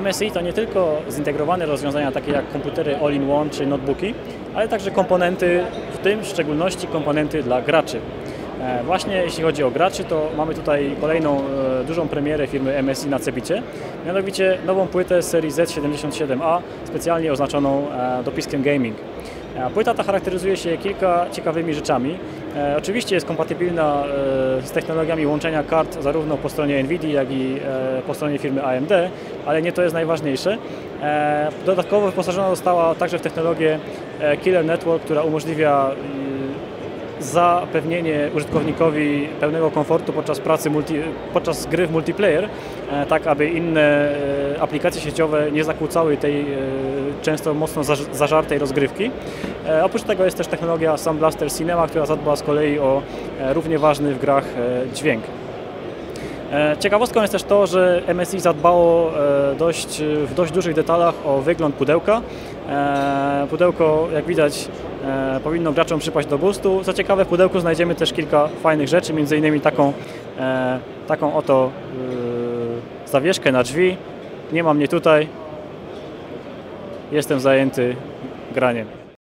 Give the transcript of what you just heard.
MSI to nie tylko zintegrowane rozwiązania takie jak komputery all-in-one czy notebooki, ale także komponenty, w tym w szczególności komponenty dla graczy. E, właśnie jeśli chodzi o graczy, to mamy tutaj kolejną e, dużą premierę firmy MSI na Cebicie, mianowicie nową płytę serii Z77A, specjalnie oznaczoną e, dopiskiem gaming. Płyta ta charakteryzuje się kilka ciekawymi rzeczami. E, Oczywiście jest kompatybilna e, z technologiami łączenia kart zarówno po stronie NVIDIA, jak i e, po stronie firmy AMD, ale nie to jest najważniejsze. Dodatkowo wyposażona została także w technologię Killer Network, która umożliwia zapewnienie użytkownikowi pełnego komfortu podczas pracy, multi, podczas gry w multiplayer, e, tak aby inne e, aplikacje sieciowe nie zakłócały tej e, często mocno zaż- zażartej rozgrywki. Oprócz tego jest też technologia Sound Blaster Cinema, która zadba z kolei o równie ważny w grach dźwięk. Ciekawostką jest też to, że MSI zadbało dość, w dość dużych detalach o wygląd pudełka. Pudełko, jak widać, e, powinno graczom przypaść do gustu. Co ciekawe, w pudełku znajdziemy też kilka fajnych rzeczy, między innymi taką, e, taką oto e, zawieszkę na drzwi. Nie mam mnie tutaj. Jestem zajęty graniem.